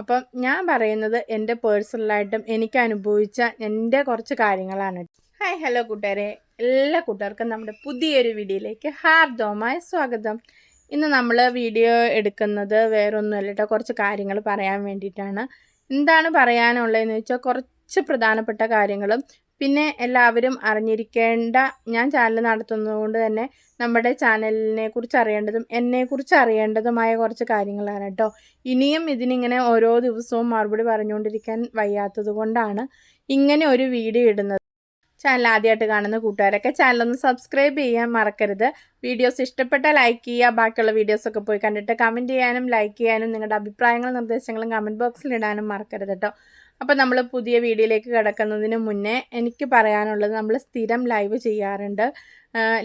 അപ്പം ഞാൻ പറയുന്നത് എന്റെ പേഴ്സണലായിട്ടും എനിക്ക് അനുഭവിച്ച എന്റെ കുറച്ച് കാര്യങ്ങളാണ്. ഹായ് ഹലോ കൂട്ടുകാരെ. എല്ലാ കൂട്ടുകാർക്കും നമ്മുടെ പുതിയൊരു വീഡിയോയിലേക്ക് ഹാർദവമായ സ്വാഗതം. ഇന്ന് നമ്മൾ വീഡിയോ എടുക്കുന്നത് വേറൊന്നുമല്ല കേട്ടോ കുറച്ച് കാര്യങ്ങൾ പറയാൻ വേണ്ടിയിട്ടാണ്. എന്താണ് പറയാനുള്ളതെന്ന് വെച്ചാൽ കുറച്ച് പ്രധാനപ്പെട്ട കാര്യങ്ങളും പിന്നെ എല്ലാവരും അറിഞ്ഞിരിക്കേണ്ട ഞാൻ ചാനൽ നടത്തുന്നതുകൊണ്ട് തന്നെ നമ്മുടെ ചാനലിനെ കുറിച്ച് അറിയേണ്ടതും എന്നെ കുറിച്ച് അറിയേണ്ടതുമായ കുറച്ച് കാര്യങ്ങളാണ് കേട്ടോ. ഇനിയും ഇതിനിങ്ങനെ ഓരോ ദിവസവും മറുപടി പറഞ്ഞുകൊണ്ടിരിക്കാൻ വയ്യാത്തത് കൊണ്ടാണ് ഇങ്ങനെ ഒരു വീഡിയോ ഇടുന്നത്. ചാനൽ ആദ്യമായിട്ട് കാണുന്ന കൂട്ടുകാരൊക്കെ ചാനലൊന്ന് സബ്സ്ക്രൈബ് ചെയ്യാൻ മറക്കരുത്. വീഡിയോസ് ഇഷ്ടപ്പെട്ട ലൈക്ക് ചെയ്യുക ബാക്കിയുള്ള വീഡിയോസൊക്കെ പോയി കണ്ടിട്ട് കമന്റ് ചെയ്യാനും ലൈക്ക് ചെയ്യാനും നിങ്ങളുടെ അഭിപ്രായങ്ങളും നിർദ്ദേശങ്ങളും കമന്റ് ബോക്സിൽ ഇടാനും മറക്കരുത് കേട്ടോ. അപ്പോൾ നമ്മൾ പുതിയ വീഡിയോയിലേക്ക് കിടക്കുന്നതിന് മുന്നേ എനിക്ക് പറയാനുള്ളത് നമ്മൾ സ്ഥിരം ലൈവ് ചെയ്യാറുണ്ട്.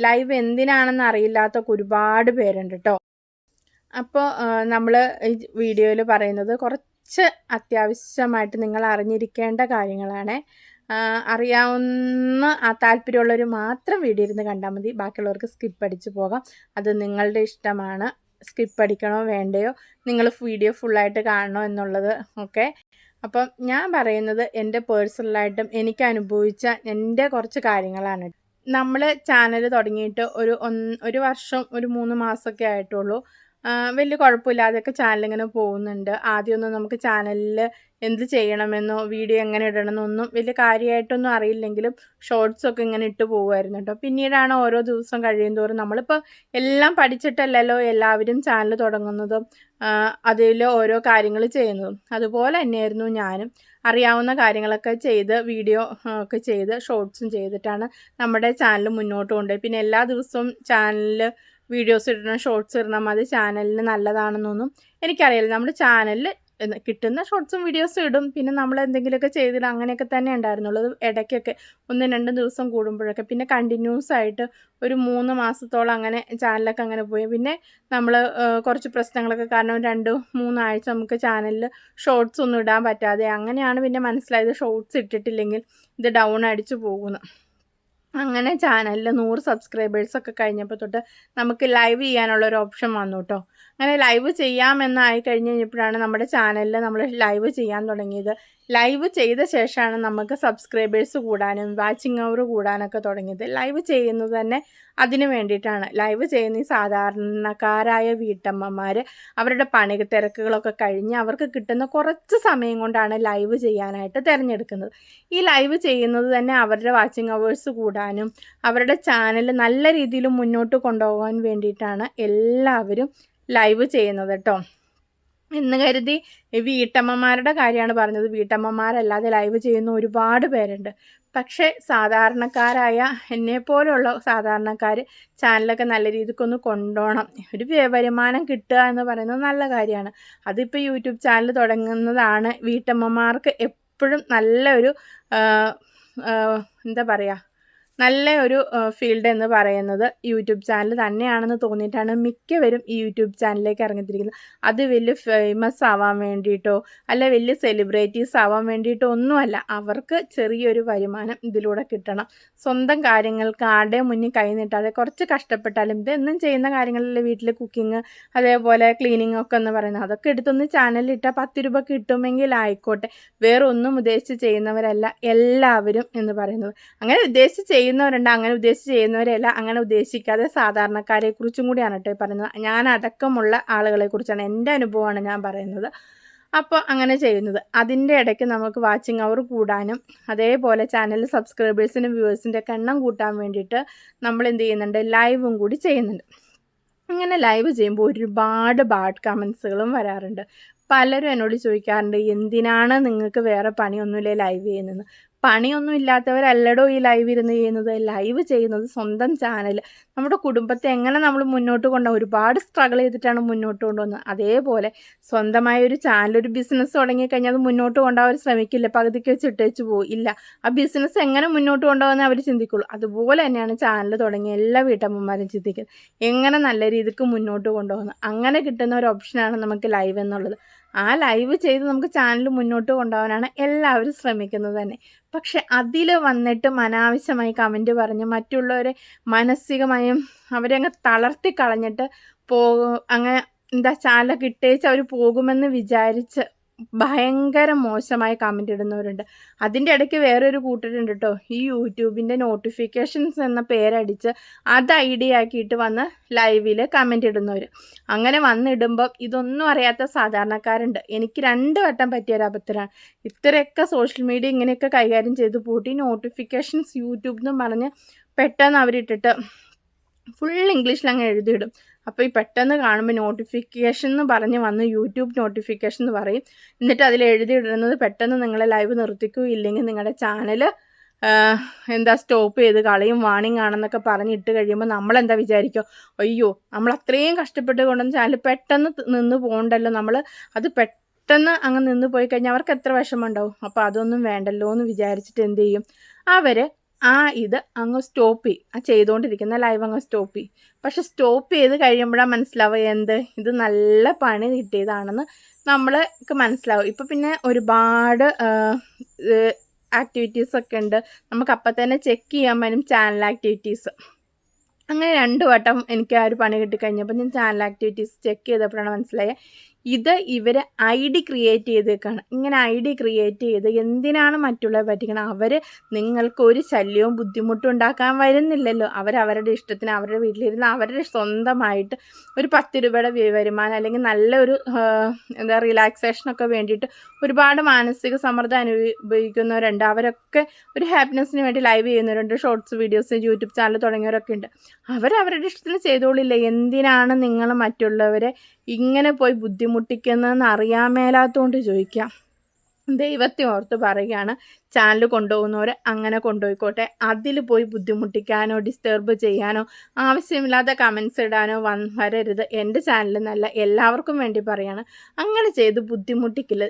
ലൈവ് എന്തിനാണെന്ന് അറിയില്ലാത്ത ഒരുപാട് പേരുണ്ട് കേട്ടോ അപ്പോൾ നമ്മൾ ഈ വീഡിയോയിൽ പറയുന്നത് കുറച്ച് അത്യാവശ്യമായിട്ട് നിങ്ങൾ അറിഞ്ഞിരിക്കേണ്ട കാര്യങ്ങളാണ്. അറിയാവുന്ന ആ താല്പര്യമുള്ളവർ മാത്രം വീഡിയോ ഇരുന്ന് കണ്ടാൽ മതി. ബാക്കിയുള്ളവർക്ക് സ്കിപ്പ് അടിച്ച് പോകാം. അത് നിങ്ങളുടെ ഇഷ്ടമാണ്. സ്കിപ്പ് അടിക്കണോ വേണ്ടയോ? നിങ്ങൾ വീഡിയോ ഫുള്ളായിട്ട് കാണണോ എന്നുള്ളത് ഒക്കെ അപ്പം ഞാൻ പറയുന്നത് എന്റെ പേഴ്സണലായിട്ടും എനിക്ക് അനുഭവിച്ച എന്റെ കുറച്ച് കാര്യങ്ങളാണ്. നമ്മൾ ചാനൽ തുടങ്ങിയിട്ട് ഒരു ഒരു വർഷം ഒരു മൂന്ന് മാസമൊക്കെ ആയിട്ടുള്ളൂ. വലിയ കുഴപ്പമില്ലാതെയൊക്കെ ചാനലിങ്ങനെ പോകുന്നുണ്ട്. ആദ്യമൊന്നും നമുക്ക് ചാനലിൽ എന്ത് ചെയ്യണമെന്നോ വീഡിയോ എങ്ങനെ ഇടണമെന്നൊന്നും വലിയ കാര്യമായിട്ടൊന്നും അറിയില്ലെങ്കിലും ഷോർട്സൊക്കെ ഇങ്ങനെ ഇട്ട് പോകുമായിരുന്നു കേട്ടോ. പിന്നീടാണ് ഓരോ ദിവസം കഴിയും തോറും നമ്മളിപ്പോൾ എല്ലാം പഠിച്ചിട്ടല്ലല്ലോ എല്ലാവരും ചാനൽ തുടങ്ങുന്നതും അതിൽ ഓരോ കാര്യങ്ങൾ ചെയ്യുന്നതും. അതുപോലെ തന്നെയായിരുന്നു ഞാനും. അറിയാവുന്ന കാര്യങ്ങളൊക്കെ ചെയ്ത് വീഡിയോ ഒക്കെ ചെയ്ത് ഷോർട്സും ചെയ്തിട്ടാണ് നമ്മുടെ ചാനൽ മുന്നോട്ട് കൊണ്ടുപോയി പിന്നെ എല്ലാ ദിവസവും ചാനലിൽ വീഡിയോസ് ഇടണം ഷോർട്സ് ഇടണം അത് ചാനലിന് നല്ലതാണെന്നൊന്നും എനിക്കറിയില്ല. നമ്മുടെ ചാനലിൽ കിട്ടുന്ന ഷോർട്സും വീഡിയോസും ഇടും. പിന്നെ നമ്മൾ എന്തെങ്കിലുമൊക്കെ ചെയ്തിടും അങ്ങനെയൊക്കെ തന്നെ ഉണ്ടായിരുന്നുള്ളൂ. ഇടയ്ക്കൊക്കെ ഒന്നും രണ്ടും ദിവസം കൂടുമ്പോഴൊക്കെ. പിന്നെ കണ്ടിന്യൂസ് ആയിട്ട് ഒരു മൂന്ന് മാസത്തോളം അങ്ങനെ ചാനലൊക്കെ അങ്ങനെ പോയി. പിന്നെ നമ്മൾ കുറച്ച് പ്രശ്നങ്ങളൊക്കെ കാരണം രണ്ട് മൂന്നാഴ്ച നമുക്ക് ചാനലിൽ ഷോർട്സ് ഒന്നും ഇടാൻ പറ്റാതെ അങ്ങനെയാണ് പിന്നെ മനസ്സിലായത്. ഷോർട്സ് ഇട്ടിട്ടില്ലെങ്കിൽ ഇത് ഡൗൺ അടിച്ചു പോകുന്നു. അങ്ങനെ ചാനലിൽ നൂറ് സബ്സ്ക്രൈബേഴ്സൊക്കെ കഴിഞ്ഞപ്പോൾ തൊട്ട് നമുക്ക് ലൈവ് ചെയ്യാനുള്ള ഒരു ഓപ്ഷൻ വന്നു കേട്ടോ അങ്ങനെ ലൈവ് ചെയ്യാമെന്നായി കഴിഞ്ഞ് കഴിഞ്ഞപ്പോഴാണ് നമ്മുടെ ചാനലിൽ നമ്മൾ ലൈവ് ചെയ്യാൻ തുടങ്ങിയത്. ലൈവ് ചെയ്ത ശേഷമാണ് നമുക്ക് സബ്സ്ക്രൈബേഴ്സ് കൂടാനും വാച്ചിങ് അവർ കൂടാനൊക്കെ തുടങ്ങിയത്. ലൈവ് ചെയ്യുന്നത് തന്നെ അതിന് വേണ്ടിയിട്ടാണ്. ലൈവ് ചെയ്യുന്ന ഈ സാധാരണക്കാരായ വീട്ടമ്മമാർ അവരുടെ പണി തിരക്കുകളൊക്കെ കഴിഞ്ഞ് അവർക്ക് കിട്ടുന്ന കുറച്ച് സമയം കൊണ്ടാണ് ലൈവ് ചെയ്യാനായിട്ട് തിരഞ്ഞെടുക്കുന്നത്. ഈ ലൈവ് ചെയ്യുന്നത് തന്നെ അവരുടെ വാച്ചിങ് അവേഴ്സ് കൂടാനും അവരുടെ ചാനൽ നല്ല രീതിയിൽ മുന്നോട്ട് കൊണ്ടുപോകാൻ വേണ്ടിയിട്ടാണ് എല്ലാവരും ലൈവ് ചെയ്യുന്നത് കേട്ടോ എന്ന് കരുതി വീട്ടമ്മമാരുടെ കാര്യമാണ് പറഞ്ഞത്. വീട്ടമ്മമാരല്ലാതെ ലൈവ് ചെയ്യുന്ന ഒരുപാട് പേരുണ്ട്. പക്ഷേ സാധാരണക്കാരായ എന്നെ പോലെയുള്ള സാധാരണക്കാർ ചാനലൊക്കെ നല്ല രീതിക്കൊന്ന് കൊണ്ടുപോകണം ഒരു വരുമാനം കിട്ടുക എന്ന് പറയുന്നത് നല്ല കാര്യമാണ്. അതിപ്പോൾ യൂട്യൂബ് ചാനൽ തുടങ്ങുന്നതാണ് വീട്ടമ്മമാർക്ക് എപ്പോഴും നല്ലൊരു എന്താ പറയുക നല്ല ഒരു ഫീൽഡ് എന്ന് പറയുന്നത് യൂട്യൂബ് ചാനൽ തന്നെയാണെന്ന് തോന്നിയിട്ടാണ് മിക്കവരും ഈ യൂട്യൂബ് ചാനലിലേക്ക് ഇറങ്ങിത്തിരിക്കുന്നത്. അത് വലിയ ഫേമസ് ആവാൻ വേണ്ടിയിട്ടോ അല്ല വലിയ സെലിബ്രിറ്റീസ് ആവാൻ വേണ്ടിയിട്ടോ ഒന്നുമല്ല അവർക്ക് ചെറിയൊരു വരുമാനം ഇതിലൂടെ കിട്ടണം. സ്വന്തം കാര്യങ്ങൾക്ക് ആടെ മുന്നിൽ കൈ നീട്ടാതെ കുറച്ച് കഷ്ടപ്പെട്ടാലും ഇതെന്നും ചെയ്യുന്ന കാര്യങ്ങളിൽ വീട്ടിൽ കുക്കിംഗ് അതേപോലെ ക്ലീനിങ് ഒക്കെ എന്ന് പറയുന്നത്. അതൊക്കെ എടുത്തൊന്ന് ചാനലിലിട്ടാൽ പത്ത് രൂപ കിട്ടുമെങ്കിൽ ആയിക്കോട്ടെ. വേറൊന്നും ഉദ്ദേശിച്ച് ചെയ്യുന്നവരല്ല എല്ലാവരും എന്ന് പറയുന്നത്. അങ്ങനെ ഉദ്ദേശിച്ച് ചെയ്യുന്നവരുണ്ട് അങ്ങനെ ഉദ്ദേശിച്ച് ചെയ്യുന്നവരെയല്ല അങ്ങനെ ഉദ്ദേശിക്കാതെ സാധാരണക്കാരെ കുറിച്ചും കൂടിയാണ് കേട്ടോ പറയുന്നത്. ഞാൻ അടക്കമുള്ള ആളുകളെ കുറിച്ചാണ് എന്റെ അനുഭവമാണ് ഞാൻ പറയുന്നത്. അപ്പോൾ അങ്ങനെ ചെയ്യുന്നത്. അതിന്റെ ഇടയ്ക്ക് നമുക്ക് വാച്ചിങ് അവർ കൂടാനും അതേപോലെ ചാനൽ സബ്സ്ക്രൈബേഴ്സിനും വ്യൂവേഴ്സിന്റെ എണ്ണം കൂട്ടാൻ വേണ്ടിയിട്ട് നമ്മൾ എന്ത് ചെയ്യുന്നുണ്ട്? ലൈവും കൂടി ചെയ്യുന്നുണ്ട്. ഇങ്ങനെ ലൈവ് ചെയ്യുമ്പോൾ ഒരുപാട് ബാഡ് കമൻസുകളും വരാറുണ്ട്. പലരും എന്നോട് ചോദിക്കാറുണ്ട് എന്തിനാണ് നിങ്ങൾക്ക് വേറെ പണിയൊന്നുമില്ലേ ലൈവ് ചെയ്യുന്നത് പണിയൊന്നും ഇല്ലാത്തവരല്ലടോ ഈ ലൈവ് ഇരുന്ന് ചെയ്യുന്നത്? ലൈവ് ചെയ്യുന്നത് സ്വന്തം ചാനൽ നമ്മുടെ കുടുംബത്തെ എങ്ങനെ നമ്മൾ മുന്നോട്ട് കൊണ്ടുപോകും ഒരുപാട് സ്ട്രഗിൾ ചെയ്തിട്ടാണ് മുന്നോട്ട് കൊണ്ടുവന്നത്. അതേപോലെ സ്വന്തമായ ഒരു ചാനൽ ഒരു ബിസിനസ് തുടങ്ങിക്കഴിഞ്ഞാൽ അത് മുന്നോട്ട് കൊണ്ടുപോകാൻ ശ്രമിക്കില്ല. പകുതിക്ക് വെച്ച് ഇട്ടേച്ച് പോകും ഇല്ല. ആ ബിസിനസ് എങ്ങനെ മുന്നോട്ട് കൊണ്ടുപോകുന്ന അവർ ചിന്തിക്കുള്ളൂ. അതുപോലെ തന്നെയാണ് ചാനൽ തുടങ്ങിയ എല്ലാ വീട്ടമ്മമാരും ചിന്തിക്കുന്നത്. എങ്ങനെ നല്ല രീതിക്ക് മുന്നോട്ട് കൊണ്ടുപോകുന്നത്? അങ്ങനെ കിട്ടുന്ന ഒരു ഓപ്ഷനാണ് നമുക്ക് ലൈവ് എന്നുള്ളത്. ആ ലൈവ് ചെയ്ത് നമുക്ക് ചാനൽ മുന്നോട്ട് കൊണ്ടുപോകാനാണ് എല്ലാവരും ശ്രമിക്കുന്നത് തന്നെ. പക്ഷെ അതിൽ വന്നിട്ട് അനാവശ്യമായി കമന്റ് പറഞ്ഞ് മറ്റുള്ളവരെ മാനസികമായും അവരെ അങ്ങ് തളർത്തി കളഞ്ഞിട്ട് പോ അങ്ങനെ എന്താ ചാനലൊക്കെ ഇട്ടേച്ച് അവർ പോകുമെന്ന് വിചാരിച്ച് ഭയങ്കര മോശമായി കമന്റ് ഇടുന്നവരുണ്ട്. അതിന്റെ ഇടയ്ക്ക് വേറൊരു കൂട്ടരുണ്ട് കേട്ടോ ഈ യൂട്യൂബിന്റെ നോട്ടിഫിക്കേഷൻസ് എന്ന പേരടിച്ച് അത് ഐഡിയ ആക്കിയിട്ട് വന്ന് ലൈവിൽ കമന്റ് ഇടുന്നവർ അങ്ങനെ വന്നിടുമ്പോൾ ഇതൊന്നും അറിയാത്ത സാധാരണക്കാരുണ്ട്. എനിക്ക് രണ്ട് വട്ടം പറ്റിയൊരു അബദ്ധമാണ് ഇത്രയൊക്കെ സോഷ്യൽ മീഡിയ ഇങ്ങനെയൊക്കെ കൈകാര്യം ചെയ്ത് പോട്ടി നോട്ടിഫിക്കേഷൻസ് യൂട്യൂബ് എന്നും പറഞ്ഞ് പെട്ടെന്ന് അവരിട്ടിട്ട് ഫുൾ ഇംഗ്ലീഷിൽ അങ്ങ് എഴുതിയിടും. അപ്പോൾ ഈ പെട്ടെന്ന് കാണുമ്പോൾ നോട്ടിഫിക്കേഷൻ എന്ന് പറഞ്ഞ് വന്ന് യൂട്യൂബ് നോട്ടിഫിക്കേഷൻ എന്ന് പറയും. എന്നിട്ട് അതിൽ എഴുതിയിടുന്നത് പെട്ടെന്ന് നിങ്ങളെ ലൈവ് നിർത്തിക്കൂ ഇല്ലെങ്കിൽ നിങ്ങളുടെ ചാനൽ എന്താ സ്റ്റോപ്പ് ചെയ്ത് കളയും വാണിംഗ് ആണെന്നൊക്കെ പറഞ്ഞ് ഇട്ട് കഴിയുമ്പോൾ നമ്മളെന്താ വിചാരിക്കും? അയ്യോ നമ്മൾ അത്രയും കഷ്ടപ്പെട്ട് കൊണ്ടുവന്ന ചാനൽ പെട്ടെന്ന് നിന്ന് പോകണ്ടല്ലോ നമ്മൾ അത് പെട്ടെന്ന് അങ്ങ് നിന്ന് പോയി കഴിഞ്ഞാൽ അവർക്ക് എത്ര വിഷമം ഉണ്ടാവും? അപ്പോൾ അതൊന്നും വേണ്ടല്ലോ എന്ന് വിചാരിച്ചിട്ട് എന്ത് ചെയ്യും? അവർ ആ ഇത് അങ്ങ് സ്റ്റോപ്പ് ചെയ്യും ആ ചെയ്തുകൊണ്ടിരിക്കുന്ന ലൈവ് അങ്ങ് സ്റ്റോപ്പ് ചെയ്യും പക്ഷെ സ്റ്റോപ്പ് ചെയ്ത് കഴിയുമ്പോഴാണ് മനസ്സിലാവുക എന്ത്? ഇത് നല്ല പണി കിട്ടിയതാണെന്ന് നമ്മൾക്ക് മനസ്സിലാവും. ഇപ്പം പിന്നെ ഒരുപാട് ആക്ടിവിറ്റീസ് ഒക്കെ ഉണ്ട്. നമുക്ക് അപ്പം തന്നെ ചെക്ക് ചെയ്യാൻ പറ്റും ചാനൽ ആക്ടിവിറ്റീസ് അങ്ങനെ രണ്ട് വട്ടം എനിക്ക് ആ ഒരു പണി കിട്ടിക്കഴിഞ്ഞപ്പോൾ ഞാൻ ചാനൽ ആക്ടിവിറ്റീസ് ചെക്ക് ചെയ്തപ്പോഴാണ് മനസ്സിലായത്. ഇത് ഇവർ ഐ ഡി ക്രിയേറ്റ് ചെയ്തേക്കാണ്. ഇങ്ങനെ ഐ ഡി ക്രിയേറ്റ് ചെയ്ത് എന്തിനാണ് മറ്റുള്ളവരെ പറ്റിക്കണം? അവർ നിങ്ങൾക്ക് ഒരു ശല്യവും ബുദ്ധിമുട്ടും ഉണ്ടാക്കാൻ വരുന്നില്ലല്ലോ. അവർ അവരുടെ ഇഷ്ടത്തിന് അവരുടെ വീട്ടിലിരുന്ന് അവരുടെ സ്വന്തമായിട്ട് ഒരു പത്ത് രൂപയുടെ വരുമാനം അല്ലെങ്കിൽ നല്ലൊരു എന്താ റിലാക്സേഷനൊക്കെ വേണ്ടിയിട്ട് ഒരുപാട് മാനസിക സമ്മർദ്ദം അനുഭവിക്കുന്നവരുണ്ട്. അവരൊക്കെ ഒരു ഹാപ്പിനെസ്സിന് വേണ്ടി ലൈവ് ചെയ്യുന്നവരുണ്ട്. ഷോർട്സ് വീഡിയോസ് യൂട്യൂബ് ചാനൽ തുടങ്ങിയവരൊക്കെ ഉണ്ട്. അവർ അവരുടെ ഇഷ്ടത്തിന് ചെയ്തോളില്ല? എന്തിനാണ് നിങ്ങൾ മറ്റുള്ളവരെ ഇങ്ങനെ പോയി ബുദ്ധിമുട്ടിക്കുന്നതെന്ന് അറിയാൻ മേലാത്തതുകൊണ്ട് ചോദിക്കാം. ദൈവത്തെ ഓർത്ത് പറയുകയാണ് ചാനൽ കൊണ്ടുപോകുന്നവർ അങ്ങനെ കൊണ്ടുപോയിക്കോട്ടെ. അതിൽ പോയി ബുദ്ധിമുട്ടിക്കാനോ ഡിസ്റ്റർബ് ചെയ്യാനോ ആവശ്യമില്ലാത്ത കമൻസ് ഇടാനോ വന്ന് വരരുത്. എന്റെ ചാനലിൽ നല്ല എല്ലാവർക്കും വേണ്ടി പറയാണ്. അങ്ങനെ ചെയ്ത് ബുദ്ധിമുട്ടിക്കില്ല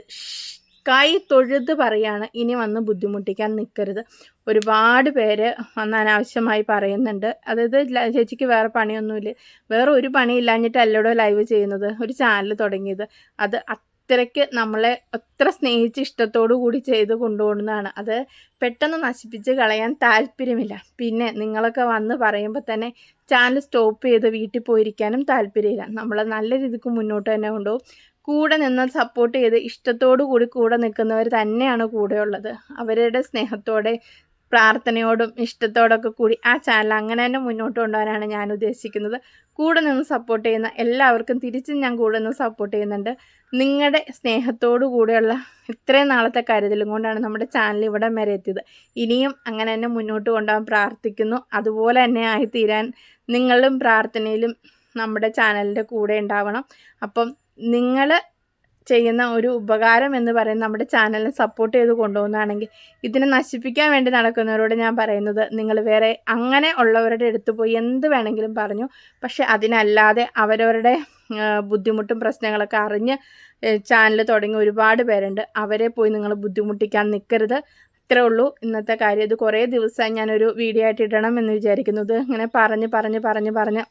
കൈ തൊഴുത് പറയാണ്. ഇനി വന്ന് ബുദ്ധിമുട്ടിക്കാൻ നിൽക്കരുത് ഒരുപാട് പേര് വന്ന് അനാവശ്യമായി പറയുന്നുണ്ട്. അതായത് ചേച്ചിക്ക് വേറെ പണിയൊന്നുമില്ല. വേറെ ഒരു പണിയില്ലാഞ്ഞിട്ട് അല്ലടോ ലൈവ് ചെയ്യുന്നത്? ഒരു ചാനൽ തുടങ്ങിയത്. അത് അത്രയ്ക്ക് നമ്മളെ അത്ര സ്നേഹിച്ച് ഇഷ്ടത്തോടു കൂടി ചെയ്ത് കൊണ്ടുപോകുന്നതാണ്. അത് പെട്ടെന്ന് നശിപ്പിച്ച് കളയാൻ താല്പര്യമില്ല. പിന്നെ നിങ്ങളൊക്കെ വന്ന് പറയുമ്പോൾ തന്നെ ചാനൽ സ്റ്റോപ്പ് ചെയ്ത് വീട്ടിൽ പോയിരിക്കാനും താല്പര്യമില്ല. നമ്മൾ നല്ല രീതിക്ക് മുന്നോട്ട് തന്നെ കൊണ്ടുപോകും. കൂടെ നിന്ന് സപ്പോർട്ട് ചെയ്ത് ഇഷ്ടത്തോടു കൂടി കൂടെ നിൽക്കുന്നവർ തന്നെയാണ് കൂടെയുള്ളത്. അവരുടെ സ്നേഹത്തോടെ പ്രാർത്ഥനയോടും ഇഷ്ടത്തോടൊക്കെ കൂടി ആ ചാനൽ അങ്ങനെ തന്നെ മുന്നോട്ട് കൊണ്ടുപോകാനാണ് ഞാൻ ഉദ്ദേശിക്കുന്നത്. കൂടെ നിന്ന് സപ്പോർട്ട് ചെയ്യുന്ന എല്ലാവർക്കും തിരിച്ചും ഞാൻ കൂടെ നിന്ന് സപ്പോർട്ട് ചെയ്യുന്നുണ്ട്. നിങ്ങളുടെ സ്നേഹത്തോടു കൂടെയുള്ള ഇത്രയും നാളത്തെ കരുതലും കൊണ്ടാണ് നമ്മുടെ ചാനൽ ഇവിടെ വരെ എത്തിയത്. ഇനിയും അങ്ങനെ തന്നെ മുന്നോട്ട് കൊണ്ടുപോകാൻ പ്രാർത്ഥിക്കുന്നു. അതുപോലെ തന്നെ ആയിത്തീരാൻ നിങ്ങളും പ്രാർത്ഥനയിലും നമ്മുടെ ചാനലിന്റെ കൂടെ ഉണ്ടാവണം. അപ്പം നിങ്ങൾ ചെയ്യുന്ന ഒരു ഉപകാരം എന്ന് പറയുന്നത് നമ്മുടെ ചാനലിനെ സപ്പോർട്ട് ചെയ്ത് കൊണ്ടുപോകുന്നതാണെങ്കിൽ ഇതിനെ നശിപ്പിക്കാൻ വേണ്ടി നടക്കുന്നവരോട് ഞാൻ പറയുന്നത് നിങ്ങൾ വേറെ അങ്ങനെ ഉള്ളവരുടെ അടുത്ത് പോയി എന്ത് വേണമെങ്കിലും പറഞ്ഞു. പക്ഷെ അതിനല്ലാതെ അവരവരുടെ ബുദ്ധിമുട്ടും പ്രശ്നങ്ങളൊക്കെ അറിഞ്ഞ് ചാനൽ തുടങ്ങി ഒരുപാട് പേരുണ്ട്. അവരെ പോയി നിങ്ങൾ ബുദ്ധിമുട്ടിക്കാൻ നിൽക്കരുത് ഇത്രേ ഉള്ളൂ. ഇന്നത്തെ കാര്യം. ഇത് കുറേ ദിവസമായി ഞാനൊരു വീഡിയോ ആയിട്ട് ഇടണം എന്ന് വിചാരിക്കുന്നത്. ഇങ്ങനെ പറഞ്ഞ് പറഞ്ഞ് പറഞ്ഞ് പറഞ്ഞ്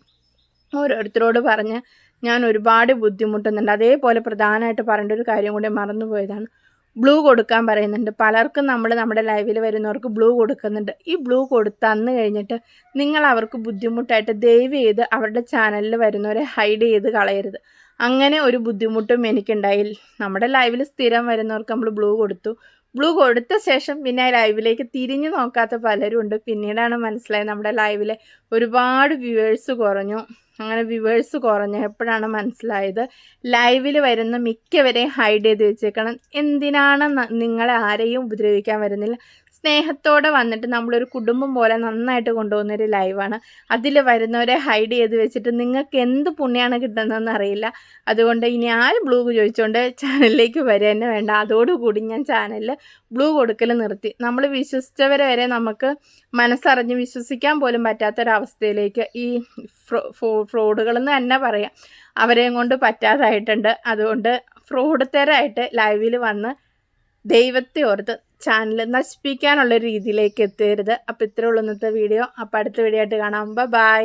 ഓരോരുത്തരോട് പറഞ്ഞ് ഞാൻ ഒരുപാട് ബുദ്ധിമുട്ടുന്നുണ്ട്. അതേപോലെ പ്രധാനമായിട്ട് പറയേണ്ട ഒരു കാര്യം കൂടി മറന്നുപോയതാണ്. ബ്ലൂ കൊടുക്കാൻ പറയുന്നുണ്ട്. പലർക്കും നമ്മൾ നമ്മുടെ ലൈവിൽ വരുന്നവർക്ക് ബ്ലൂ കൊടുക്കുന്നുണ്ട്. ഈ ബ്ലൂ കൊടുത്തന്ന് കഴിഞ്ഞിട്ട് നിങ്ങൾ അവർക്ക് ബുദ്ധിമുട്ടായിട്ട് ദയവ് ചെയ്ത് അവരുടെ ചാനലിൽ വരുന്നവരെ ഹൈഡ് ചെയ്ത് കളയരുത്. അങ്ങനെ ഒരു ബുദ്ധിമുട്ടും എനിക്കുണ്ടായില്ല. നമ്മുടെ ലൈവിൽ സ്ഥിരം വരുന്നവർക്ക് നമ്മൾ ബ്ലൂ കൊടുത്തു. ബ്ലൂ കൊടുത്ത ശേഷം പിന്നെ ലൈവിലേക്ക് തിരിഞ്ഞു നോക്കാത്ത പലരും ഉണ്ട്. പിന്നീടാണ് മനസ്സിലായത് നമ്മുടെ ലൈവിലെ ഒരുപാട് വ്യൂവേഴ്സ് കുറഞ്ഞു. അങ്ങനെ വ്യൂവേഴ്സ് കുറഞ്ഞു എപ്പോഴാണ് മനസ്സിലായത്? ലൈവിൽ വരുന്ന മിക്കവരെയും ഹൈഡ് ചെയ്ത് വെച്ചേക്കണം. എന്തിനാണ് നിങ്ങളെ ആരെയും ഉപദ്രവിക്കാൻ വരുന്നില്ല? സ്നേഹത്തോടെ വന്നിട്ട് നമ്മളൊരു കുടുംബം പോലെ നന്നായിട്ട് കൊണ്ടുപോകുന്നൊരു ലൈവാണ്. അതിൽ വരുന്നവരെ ഹൈഡ് ചെയ്ത് വെച്ചിട്ട് നിങ്ങൾക്ക് എന്ത് പുണ്യമാണ് കിട്ടുന്നതെന്ന് അറിയില്ല. അതുകൊണ്ട് ഇനി ആരും ബ്ലൂ ചോദിച്ചുകൊണ്ട് ചാനലിലേക്ക് വരിക തന്നെ വേണ്ട. അതോടുകൂടി ഞാൻ ചാനലിൽ ബ്ലൂ കൊടുക്കൽ നിർത്തി. നമ്മൾ വിശ്വസിച്ചവരെ വരെ നമുക്ക് മനസ്സറിഞ്ഞ് വിശ്വസിക്കാൻ പോലും പറ്റാത്തൊരവസ്ഥയിലേക്ക് ഈ ഫ്രോഡുകളെന്ന് തന്നെ പറയാം. അവരെയും കൊണ്ട് പറ്റാതായിട്ടുണ്ട്. അതുകൊണ്ട് ഫ്രോഡ് തരായിട്ട് ലൈവിൽ വന്ന് ദൈവത്തെ ഓർത്ത് ചാനൽ നശിപ്പിക്കാനുള്ള രീതിയിലേക്ക് എത്തരുത്. അപ്പോൾ ഇത്രയുള്ള ഇന്നത്തെ വീഡിയോ അപ്പോൾ അടുത്ത വീഡിയോ ആയിട്ട് കാണാം. ബൈ